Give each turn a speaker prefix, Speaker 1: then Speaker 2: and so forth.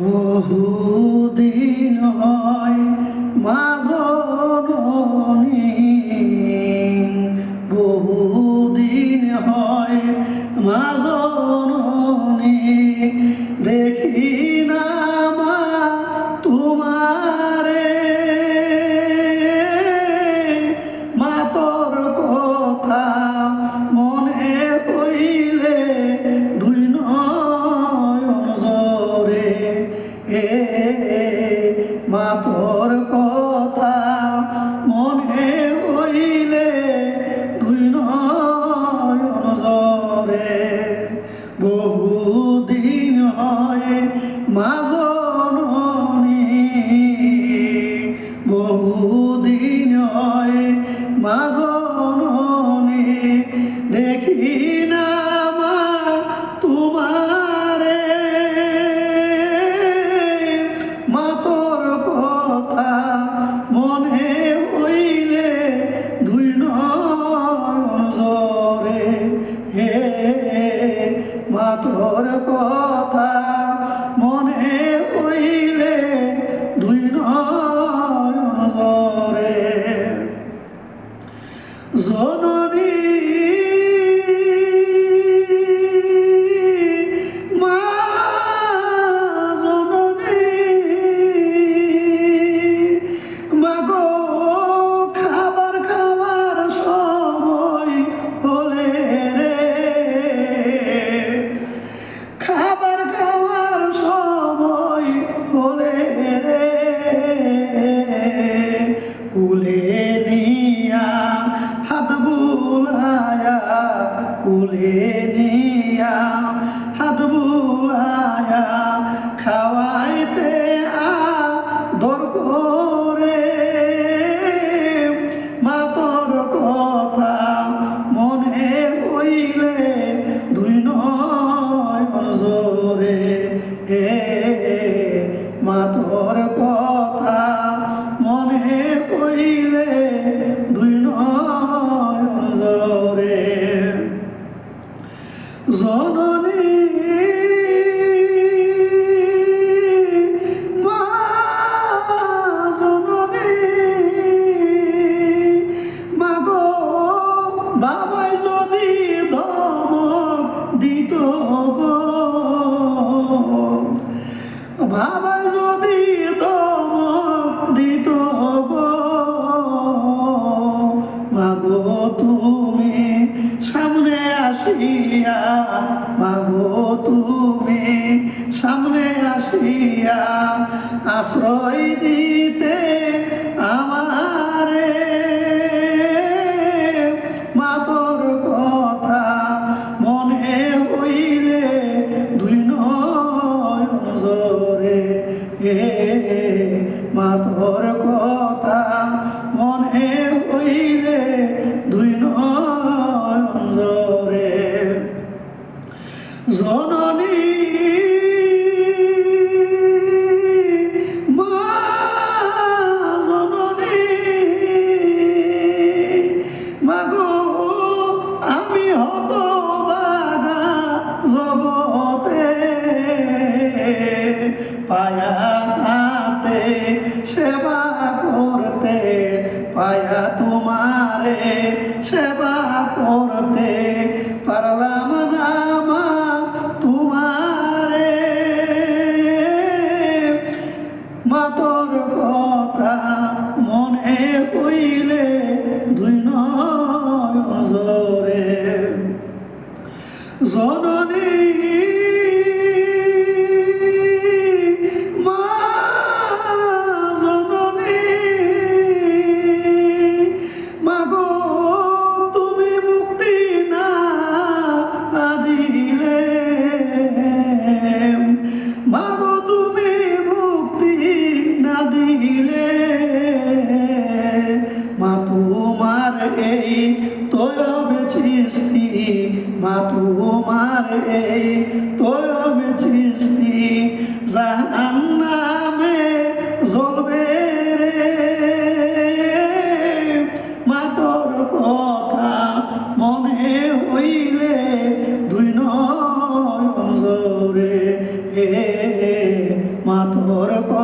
Speaker 1: বহুদিন হয় মাজনী তুলে নিয়া হাত বুলায়া খাওয়া জননী মা জননী মাগো বাবাই যদি ধমক দিত গো বাবা فيها أسرار তারে সেবা করতে পারলাম না মা তোমারে। মাতর কথা মনে হইলে দুই নজরে জননী মা তোমার এই তয়ম সৃষ্টি জাহান্নামে জ্বলবে রে। মা কথা মনে হইলে দুই নয় রে মা তোর কথা